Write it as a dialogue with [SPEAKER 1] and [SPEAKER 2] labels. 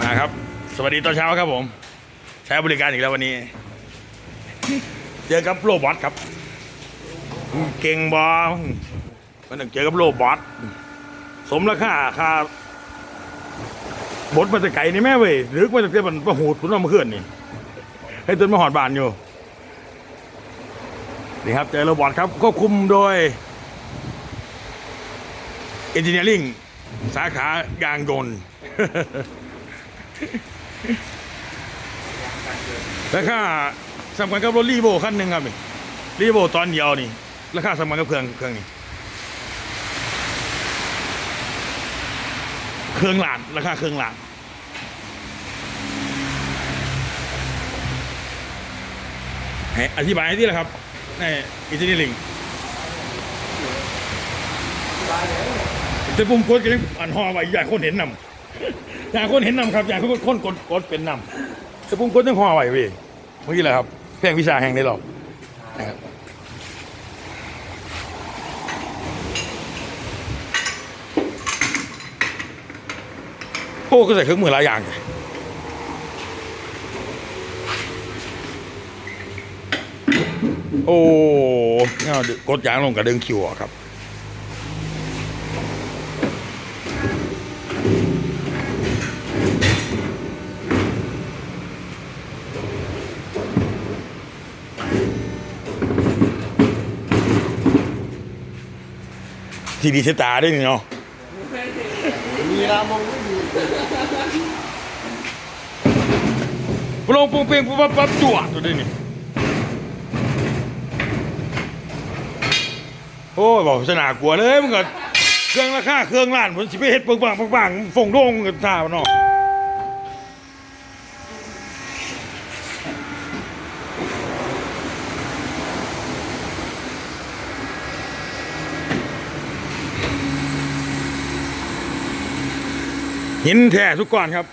[SPEAKER 1] มาครับ สวัสดีตอนเช้าครับผม ใช้บริการอีกแล้ววันนี้เจอกับโรบอทครับ เก่งบอมันต้องเจอกับโรบอทสมราคาค่าบดมาจากไก่นี่แม่เว้ยหรือมาจากเจ้ามันประหูดคุณเอามาเคลื่อนนี่ ให้ต้นมาหอดบานอยู่นี่ครับเจอโรบอทครับควบคุมโดยเอนจิเนียริ่งสาขายางยนต์ ราคาสำคัญกับรถรีโวคันหนึ่งครับนี่รีโวตอนเดียวนี่ราคาสำคัญกับเครื่องเครื่องนี้เครื่องหลานราคาเครื่องหลานให้อธิบายให้ที่ละครับในอินเทอร์เน็ตลิงแต่ปุ่มกดกันยังอันหอไว้อยากคนเห็นนำ อยากคนเห็นนำครับอยากคนคนกดกดเป็นนำแต่ปุ่มกดยังห่อไว้เว้ยเมื่อกี้แหละครับเพียงวิชาแห่งได้หรอกนะครับโอ้ก็ใส่เครื่องมือหลายอย่างเลยโอ้เนี่ยกดยางลงกับดึงคิวครับ ทีดีเสตาด้วยนี่เนาะ
[SPEAKER 2] มีรามงไม่อยู่
[SPEAKER 1] ปลงปงเปงปั๊บปั๊บจั่วตัวนี้นี่โอ้ยบอกสนากลัวเลยมึงก็เครื่องราคาเครื่องล้านผมสิไปเฮ็ดปังปังปังปังฟงโด่งกับท่าเนาะ หินแท้ทุกก้อนครับ